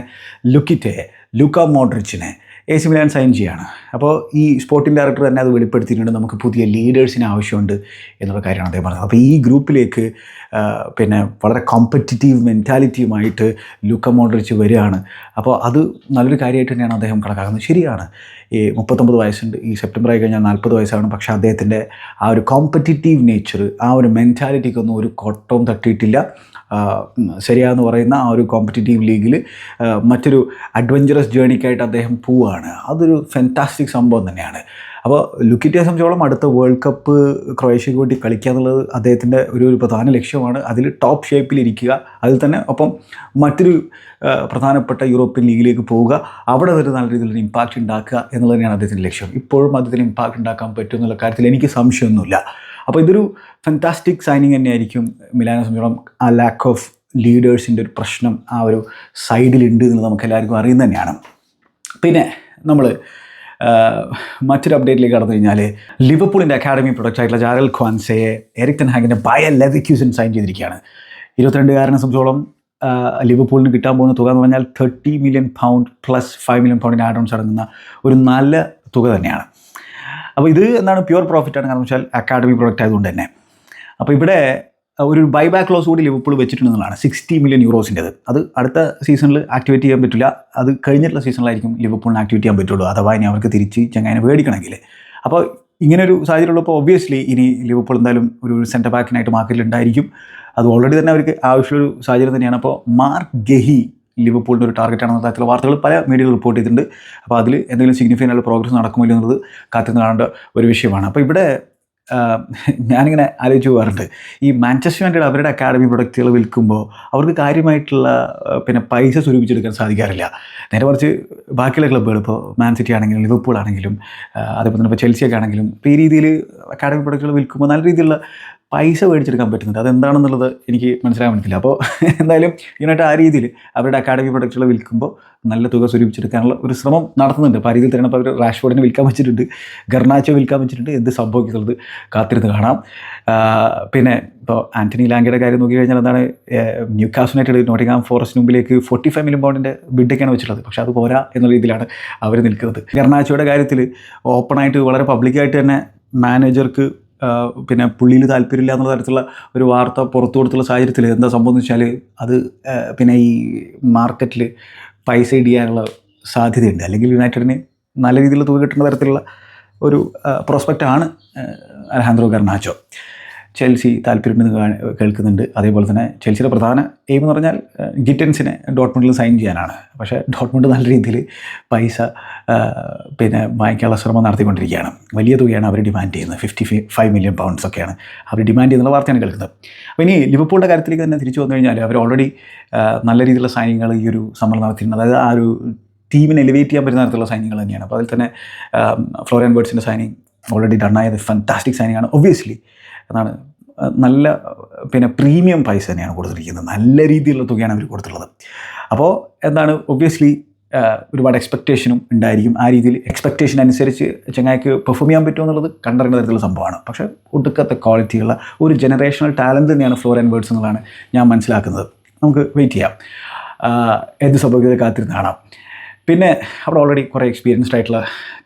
A: ലുക്കിറ്റെ ലുക്ക മോഡ്രിച്ചിനെ എ സി മിലാൻ സൈൻ ചെയ്യാണ്. അപ്പോൾ ഈ സ്പോർട്ടിംഗ് ഡയറക്ടർ തന്നെ അത് വെളിപ്പെടുത്തിയിട്ടുണ്ട്. നമുക്ക് പുതിയ ലീഡേഴ്സിന് ആവശ്യമുണ്ട് എന്നുള്ള കാര്യമാണ് അദ്ദേഹം പറഞ്ഞത്. അപ്പോൾ ഈ ഗ്രൂപ്പിലേക്ക് പിന്നെ വളരെ കോമ്പറ്റിറ്റീവ് മെന്റാലിറ്റിയുമായിട്ട് ലുക്ക മോഡ്രിച്ച് വരികയാണ്. അപ്പോൾ അത് നല്ലൊരു കാര്യമായിട്ട് തന്നെയാണ് അദ്ദേഹം കണക്കാക്കുന്നത്. ശരിയാണ്. ഈ മുപ്പത്തൊമ്പത് വയസ്സുണ്ട്. ഈ സെപ്റ്റംബർ ആയി കഴിഞ്ഞാൽ നാൽപ്പത് വയസ്സാണ് പക്ഷേ അദ്ദേഹത്തിന്റെ ആ ഒരു കോമ്പറ്റിറ്റീവ് നേച്ചർ ആ ഒരു മെന്റാലിറ്റിക്കൊന്നും ഒരു കോട്ടവും തട്ടിയിട്ടില്ല. ശരിയാന്ന് പറയുന്ന ആ ഒരു കോമ്പറ്റിറ്റീവ് ലീഗിൽ മറ്റൊരു അഡ്വഞ്ചറസ് ജേണിക്കായിട്ട് അദ്ദേഹം പോവുകയാണ് അതൊരു ഫെന്റാസ്റ്റിക് സംഭവം തന്നെയാണ്. അപ്പോൾ ലുക്കിറ്റിയെ സംബന്ധിച്ചോളം അടുത്ത വേൾഡ് കപ്പ് ക്രൊയേഷ്യക്ക് വേണ്ടി കളിക്കുക എന്നുള്ളത് അദ്ദേഹത്തിന്റെ ഒരു ഒരു പ്രധാന ലക്ഷ്യമാണ്. അതിൽ ടോപ്പ് ഷേപ്പിൽ ഇരിക്കുക. അതിൽ തന്നെ ഒപ്പം മറ്റൊരു പ്രധാനപ്പെട്ട യൂറോപ്യൻ ലീഗിലേക്ക് പോവുക. അവിടെ ഒരു നല്ല രീതിയിലൊരു ഇമ്പാക്റ്റ് ഉണ്ടാക്കുക എന്നുള്ളത് തന്നെയാണ് അദ്ദേഹത്തിന്റെ ലക്ഷ്യം. ഇപ്പോഴും അദ്ദേഹത്തിന് ഇമ്പാക്റ്റ് ഉണ്ടാക്കാൻ പറ്റും എന്നുള്ള കാര്യത്തിൽ എനിക്ക് സംശയമൊന്നുമില്ല. അപ്പോൾ ഇതൊരു ഫാന്റാസ്റ്റിക് സൈനിങ് തന്നെയായിരിക്കും മിലാനെ സംബന്ധിച്ചോളം ആ ലാക്ക് ഓഫ് ലീഡേഴ്സിന്റെ ഒരു പ്രശ്നം ആ ഒരു സൈഡിലുണ്ട് എന്ന് നമുക്ക് എല്ലാവർക്കും അറിയുന്നത് തന്നെയാണ്. പിന്നെ നമ്മൾ മറ്റൊരു അപ്ഡേറ്റിലേക്ക് കടന്നു കഴിഞ്ഞാൽ ലിവർപൂളിന്റെ അക്കാഡമി പ്രൊഡക്റ്റ് ആയിട്ടുള്ള ജാരൽ ഖ്വാൻസയെ എറിക് ഹാഗിന്റെ ബയ ലെവിക്യൂസൻ സൈൻ ചെയ്തിരിക്കുകയാണ്. ഇരുപത്തിരണ്ടുകാരനെ സംബന്ധിച്ചോളം ലിവർപൂളിന് കിട്ടാൻ പോകുന്ന തുക എന്ന് പറഞ്ഞാൽ thirty million pound plus five million പൗണ്ടിന് add ons അടങ്ങുന്ന ഒരു നല്ല തുക തന്നെയാണ്. അപ്പോൾ ഇത് എന്താണ് പ്യുവർ പ്രോഫിറ്റ് ആണ്. കാരണം വെച്ചാൽ അക്കാഡമി പ്രൊഡക്റ്റ് ആയതുകൊണ്ട് തന്നെ. അപ്പോൾ ഇവിടെ ഒരു ബൈബാക്ക് ക്ലോസ് കൂടി ലിവർപൂൾ വെച്ചിട്ടുണ്ടെന്നുള്ളതാണ്. സിക്സ്റ്റി മില്യൺ യൂറോസിന്റെത് അത് അടുത്ത സീസണിൽ ആക്ടിവേറ്റ് ചെയ്യാൻ പറ്റില്ല. അത് കഴിഞ്ഞിട്ടുള്ള സീസണിലായിരിക്കും ലിവർപൂളിന് ആക്ടിവേറ്റ് ചെയ്യാൻ പറ്റുള്ളൂ. അഥവാ ഇനി അവർക്ക് തിരിച്ച് ചങ്ങാനെ മേടിക്കണമെങ്കിൽ അപ്പോൾ ഇങ്ങനൊരു സാഹചര്യം ഉള്ളപ്പോൾ ഒബ്വിയസ്ലി ഇനി ലിവർപൂൾ എന്തായാലും ഒരു സെന്റർ ബാക്കിനായിട്ട് മാർക്കറ്റിൽ ഉണ്ടായിരിക്കും. അത് ഓൾറെഡി തന്നെ അവർക്ക് ആവശ്യമുള്ള സാഹചര്യം തന്നെയാണ്. അപ്പോൾ മാർക്ക് ഗഹി ലിവർപൂളിന്റെ ഒരു ടാർഗറ്റ് ആണെന്ന തരത്തിലുള്ള വാർത്തകൾ പല മീഡിയകൾ റിപ്പോർട്ട് ചെയ്തിട്ടുണ്ട്. അപ്പോൾ അതിൽ എന്തെങ്കിലും സിഗ്നിഫിക്കന്റ് പ്രോഗ്രസ് നടക്കുമല്ലോ എന്നുള്ളത് കാത്തിരുന്ന് കാണേണ്ട ഒരു വിഷയമാണ്. അപ്പോൾ ഇവിടെ ഞാനിങ്ങനെ ആലോചിച്ച് പോകാറുണ്ട്. ഈ മാഞ്ചസ്റ്റർ യുണൈറ്റഡ് അവരുടെ അക്കാഡമി പ്രൊഡക്റ്റുകൾ വിൽക്കുമ്പോൾ അവർക്ക് കാര്യമായിട്ടുള്ള പിന്നെ പൈസ സ്വരൂപിച്ചെടുക്കാൻ സാധിക്കാറില്ല. നേരെ മറിച്ച് ബാക്കിയുള്ള ക്ലബ്ബുകൾ ഇപ്പോൾ മാൻ സിറ്റി ആണെങ്കിലും ലിവർപൂൾ ആണെങ്കിലും അതേപോലെ തന്നെ ഇപ്പോൾ ചെൽസിയൊക്കെ ആണെങ്കിലും ഇപ്പോൾ ഈ രീതിയിൽ അക്കാഡമി പ്രൊഡക്റ്റുകൾ വിൽക്കുമ്പോൾ നല്ല രീതിയിലുള്ള പൈസ മേടിച്ചെടുക്കാൻ പറ്റുന്നുണ്ട്. അതെന്താണെന്നുള്ളത് എനിക്ക് മനസ്സിലാകാൻ പറ്റില്ല. അപ്പോൾ എന്തായാലും യുണൈറ്റഡ് ആ രീതിയിൽ അവരുടെ അക്കാഡമി പ്രൊഡക്റ്റുകൾ വിൽക്കുമ്പോൾ നല്ല തുക സ്വരൂപിച്ചെടുക്കാനുള്ള ഒരു ശ്രമം നടത്തുന്നുണ്ട്. അപ്പോൾ ആ രീതിയിൽ തന്നെ ഇപ്പോൾ അവർ റാഷ്ഫോർഡിനെ വിൽക്കാൻ വെച്ചിട്ടുണ്ട്. ഗർണാച്ചോ വിൽക്കാൻ വെച്ചിട്ടുണ്ട്. എന്ത് സംഭവിക്കുന്നത് കാത്തിരുന്ന് കാണാം. പിന്നെ ഇപ്പോൾ ആന്റണി ലാങ്കയുടെ കാര്യം നോക്കി കഴിഞ്ഞാൽ എന്താണ് Newcastle United Nottingham Forest മുമ്പിലേക്ക് ഫോർട്ടി ഫൈവ് മില്യൺ പൗണ്ടിന്റെ ബിഡൊക്കെയാണ് വെച്ചിട്ടുള്ളത്. പക്ഷേ അത് പോരാ എന്നുള്ള രീതിയിലാണ് അവർ നിൽക്കുന്നത്. ഗർണാച്ചോയുടെ കാര്യത്തിൽ ഓപ്പണായിട്ട് വളരെ പബ്ലിക്കായിട്ട് തന്നെ മാനേജർക്ക് പിന്നെ പുള്ളിയിൽ താല്പര്യമില്ല എന്നുള്ള തരത്തിലുള്ള ഒരു വാർത്ത പുറത്തു കൊടുത്തുള്ള സാഹചര്യത്തിൽ എന്താ സംഭവം വെച്ചാൽ അത് പിന്നെ ഈ മാർക്കറ്റിൽ പൈസ ഇടിയാനുള്ള സാധ്യതയുണ്ട്. അല്ലെങ്കിൽ യുണൈറ്റഡിന് നല്ല രീതിയിൽ തുക കിട്ടുന്ന തരത്തിലുള്ള ഒരു പ്രോസ്പെക്റ്റാണ് അലഹാന്ദ്രോ ഗർണാച്ചോ ചെൽസി താല്പര്യമുണ്ടെന്ന് കേൾക്കുന്നുണ്ട്. അതേപോലെ തന്നെ ചെൽസിയുടെ പ്രധാന എയിം എന്ന് പറഞ്ഞാൽ ഗിറ്റൻസിനെ ഡോട്ട്മുണ്ടിൽ സൈൻ ചെയ്യാനാണ്. പക്ഷേ ഡോട്ട്മുണ്ട് നല്ല രീതിയിൽ പൈസ പിന്നെ വാങ്ങിക്കാനുള്ള ശ്രമം നടത്തിക്കൊണ്ടിരിക്കുകയാണ്. വലിയ തുകയാണ് അവർ ഡിമാൻഡ് ചെയ്യുന്നത്. ഫിഫ്റ്റി ഫൈവ് മില്യൺ പൗണ്ട്സ് ഒക്കെയാണ് അവർ ഡിമാൻഡ് ചെയ്യുന്ന വാർത്തയാണ് കേൾക്കുന്നത്. അപ്പോൾ ഇനി ലിവർപൂളിന്റെ കാര്യത്തിലേക്ക് തന്നെ തിരിച്ചു വന്നു കഴിഞ്ഞാൽ അവർ ഓൾറെഡി നല്ല രീതിയിലുള്ള സൈനിങ്ങൾ ഈ ഒരു സമ്മർ നടത്തിയിട്ടുണ്ട്. അതായത് ആ ഒരു ടീമിനെ എലിവേറ്റ് ചെയ്യാൻ പറ്റുന്ന തരത്തിലുള്ള സൈനിങ്ങൾ തന്നെയാണ്. അപ്പോൾ അതിൽ തന്നെ ഫ്ലോറിയൻ ബേർഡ്സിന്റെ സൈനിങ് ഓൾറെഡി ഡണ്ണായത് ഫാന്റാസ്റ്റിക് സൈനിങ് ആണ്. ഒബ്വിയസ്ലി എന്നാണ് നല്ല പിന്നെ പ്രീമിയം പൈസ തന്നെയാണ് കൊടുത്തിരിക്കുന്നത്. നല്ല രീതിയിലുള്ള തുകയാണ് അവർ കൊടുത്തിട്ടുള്ളത്. അപ്പോൾ എന്താണ് ഒബ്വിയസ്ലി ഒരുപാട് എക്സ്പെക്റ്റേഷനും ഉണ്ടായിരിക്കും. ആ രീതിയിൽ എക്സ്പെക്റ്റേഷൻ അനുസരിച്ച് ചങ്ങായിക്ക് പെർഫോം ചെയ്യാൻ പറ്റുമോ എന്നുള്ളത് കണ്ടറിയുന്ന തരത്തിലുള്ള സംഭവമാണ്. പക്ഷേ ഒടുക്കത്തെ ക്വാളിറ്റിയുള്ള ഒരു ജനറേഷണൽ ടാലന്റ് തന്നെയാണ് ഫ്ലോർ ആൻഡ് വേർഡ്സ് എന്നുള്ളതാണ് ഞാൻ മനസ്സിലാക്കുന്നത്. നമുക്ക് വെയിറ്റ് ചെയ്യാം. എന്ത് സംഭവിക്കുന്നത് കാത്തിരുന്ന് കാണാം. പിന്നെ അവിടെ ഓൾറെഡി കുറേ എക്സ്പീരിയൻസ്ഡ് ആയിട്ടുള്ള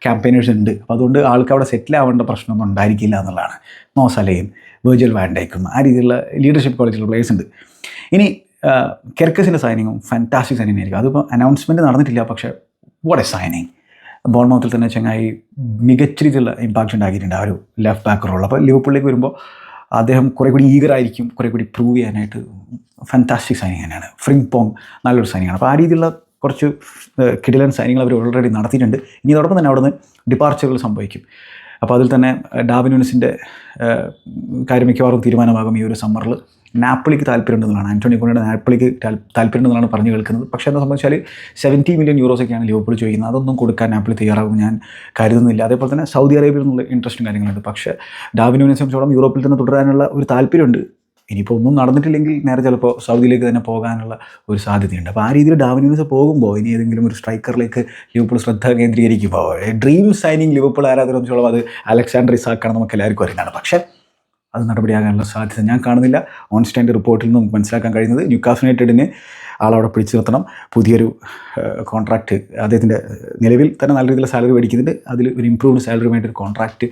A: ക്യാമ്പയിനേഴ്സ് ഉണ്ട്. അപ്പോൾ അതുകൊണ്ട് ആൾക്ക് അവിടെ സെറ്റിൽ ആവേണ്ട പ്രശ്നമൊന്നും ഉണ്ടായിരിക്കില്ല എന്നുള്ളതാണ്. നോസലയും വേർജൽ വാൻഡേക്കും ആ രീതിയിലുള്ള ലീഡർഷിപ്പ് ക്വാളിറ്റിയുള്ള പ്ലേയേഴ്സ് ഉണ്ട്. ഇനി കെർക്കസിന്റെ സൈനിങ്ങും ഫാന്റാസ്റ്റിക് സൈനിങ് ആയിരിക്കും. അതിപ്പോൾ അനൗൺസ്മെന്റ് നടന്നിട്ടില്ല പക്ഷേ വാട്ട് എ സൈനിങ് ബോൾമൗത്തിൽ തന്നെ ചങ്ങായി മികച്ച രീതിയിലുള്ള ഇമ്പാക്റ്റ് ഉണ്ടാക്കിയിട്ടുണ്ട് ആ ഒരു ലെഫ്റ്റ് ബാക്ക് റോൾ അപ്പോൾ ലിവർപൂളിലേക്ക് വരുമ്പോൾ അദ്ദേഹം കുറേ കൂടി ഈഗർ ആയിരിക്കും കുറേ കൂടി പ്രൂവ് ചെയ്യാനായിട്ട്. ഫാന്റാസ്റ്റിക് സൈനിങ് തന്നെയാണ്. ഫ്രിങ് പോങ് നല്ലൊരു സൈനിങ്ങാണ് അപ്പോൾ ആ രീതിയിലുള്ള കുറച്ച് കിടിലൻ സൈനികൾ അവർ ഓൾറെഡി നടത്തിയിട്ടുണ്ട്. ഇനി അതോടൊപ്പം തന്നെ അവിടെ നിന്ന് ഡിപ്പാർച്ചറുകൾ സംഭവിക്കും. അപ്പോൾ അതിൽ തന്നെ ഡാവിനൂനിസിന്റെ കാര്യം മിക്കവാറും തീരുമാനമാകും ഈ ഒരു സമ്മറിൽ നാപ്പിളിക്ക് താല്പര്യമുണ്ടെന്നാണ് ആന്റോണി കോണിയുടെ നാപ്പിളിക്ക് താല്പര്യമുണ്ടെന്നാണ് പറഞ്ഞു കേൾക്കുന്നത്. പക്ഷേ എന്താ സംബന്ധിച്ചാൽ സെവന്റി മില്യൺ യൂറോസൊക്കെയാണ് ലിവർപൂൾ ചോദിക്കുന്നത്. അതൊന്നും കൊടുക്കാൻ നാപ്പിളി തയ്യാറാകും ഞാൻ കരുതുന്നില്ല. അതേപോലെ തന്നെ സൗദി അറേബ്യയിൽ നിന്നുള്ള ഇൻട്രസ്റ്റും കാര്യങ്ങളുണ്ട്. പക്ഷേ ഡാവിൻ യൂണിനെ സംബന്ധിച്ചോളം യൂറോപ്പിൽ തന്നെ തുടരാനുള്ള ഒരു താല്പര്യമുണ്ട്. ഇനിയിപ്പോൾ ഒന്നും നടന്നിട്ടില്ലെങ്കിൽ നേരെ ചിലപ്പോൾ സൗദിയിലേക്ക് തന്നെ പോകാനുള്ള ഒരു സാധ്യതയുണ്ട്. അപ്പോൾ ആ രീതിയിൽ ഡാവിനൂസ് പോകുമ്പോൾ ഇനി ഏതെങ്കിലും ഒരു സ്ട്രൈക്കറിലേക്ക് ലിവർപൂൾ ശ്രദ്ധ കേന്ദ്രീകരിക്കുമ്പോൾ ഡ്രീം സൈനിങ് ലിവർപൂൾ ആരാധന സംബന്ധിച്ചോളം അത് അലക്സാണ്ടർ ഇസാക്കാണ് നമുക്ക് എല്ലാവർക്കും അറിയുന്നതാണ് പക്ഷേ അത് നടപടിയാകാനുള്ള സാധ്യത ഞാൻ കാണുന്നില്ല. ഓൺസ്റ്റാൻഡ് റിപ്പോർട്ടിൽ നിന്ന് നമുക്ക് മനസ്സിലാക്കാൻ കഴിയുന്നത് ന്യൂക്കാസ് യുണൈറ്റഡിന് ആളവിടെ പിടിച്ചു നിർത്തണം. പുതിയൊരു കോൺട്രാക്റ്റ് അദ്ദേഹത്തിന്റെ നിലവിൽ തന്നെ നല്ല രീതിയിൽ സാലറി മേടിക്കുന്നുണ്ട്. അതിൽ ഒരു ഇംപ്രൂവ്ഡ് സാലറിയുമായിട്ട് ഒരു കോൺട്രാക്റ്റ്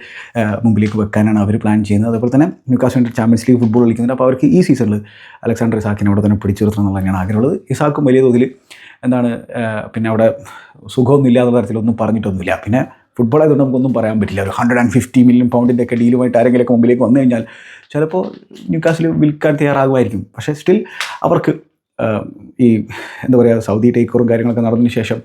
A: മുമ്പിലേക്ക് വെക്കാനാണ് അവർ പ്ലാൻ ചെയ്യുന്നത്. അതുപോലെ തന്നെ ന്യൂക്കാസ് വേണ്ടി ചാമ്പ്യൻസ് ലീഗ് ഫുട്ബോൾ കളിക്കുന്നുണ്ട്. അപ്പോൾ അവർക്ക് ഈ സീസണിൽ അലക്സാണ്ടർ ഇസാക്കിനെ അവിടെ തന്നെ പിടിച്ചു നിർത്തണം എന്നുള്ള തന്നെയാണ് ആഗ്രഹമുള്ളത്. ഇസാക്കും വലിയ തോതിൽ എന്താണ് പിന്നെ അവിടെ സുഖമൊന്നും ഇല്ലാത്ത തരത്തിലൊന്നും പറഞ്ഞിട്ടൊന്നുമില്ല. പിന്നെ ഫുട്ബോൾ ആയതുകൊണ്ട് നമുക്കൊന്നും പറയാൻ പറ്റില്ല. ഒരു ഹൺഡ്രഡ് ആൻഡ് ഫിഫ്റ്റി മില്യൺ പൗണ്ടിന്റെ ഒക്കെ ഡീലുമായിട്ട് ആരെങ്കിലുമൊക്കെ മുമ്പിലേക്ക് വന്നു കഴിഞ്ഞാൽ ചിലപ്പോൾ ന്യൂക്കാസിൽ വിൽക്കാൻ തയ്യാറാകുമായിരിക്കും. പക്ഷേ സ്റ്റിൽ അവർക്ക് ഈ എന്താ പറയുക സൗദി ടേക്കറും കാര്യങ്ങളൊക്കെ നടന്നതിന് ശേഷം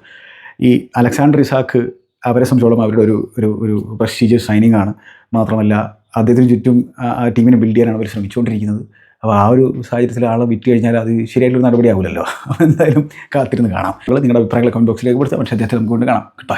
A: ഈ അലക്സാണ്ടർ ഇസാക്ക് അവരെ സംബന്ധിച്ചോളം അവരുടെ ഒരു ഒരു ഒരു പ്രസ്റ്റീജിയസ് സൈനിങ് ആണ്. മാത്രമല്ല അദ്ദേഹത്തിന് ചുറ്റും ആ- ടീമിനെ ബിൽഡ് ചെയ്യാനാണ് അവർ ശ്രമിച്ചുകൊണ്ടിരിക്കുന്നത്. അപ്പോൾ ആ ഒരു സാഹചര്യത്തിൽ ആളെ വിറ്റ് കഴിഞ്ഞാൽ അത് ശരിയായിട്ടുള്ള നടപടിയാവില്ലല്ലോ അപ്പോൾ എന്തായാലും കാത്തിരുന്ന് കാണാം. നിങ്ങൾ നിങ്ങളുടെ അഭിപ്രായങ്ങളെ കമന്റ് ബോക്സിലേക്ക് കൊടുത്താൽ പക്ഷേ അദ്ദേഹത്തെ നമുക്ക് കൊണ്ട് കാണാം. കേട്ടോ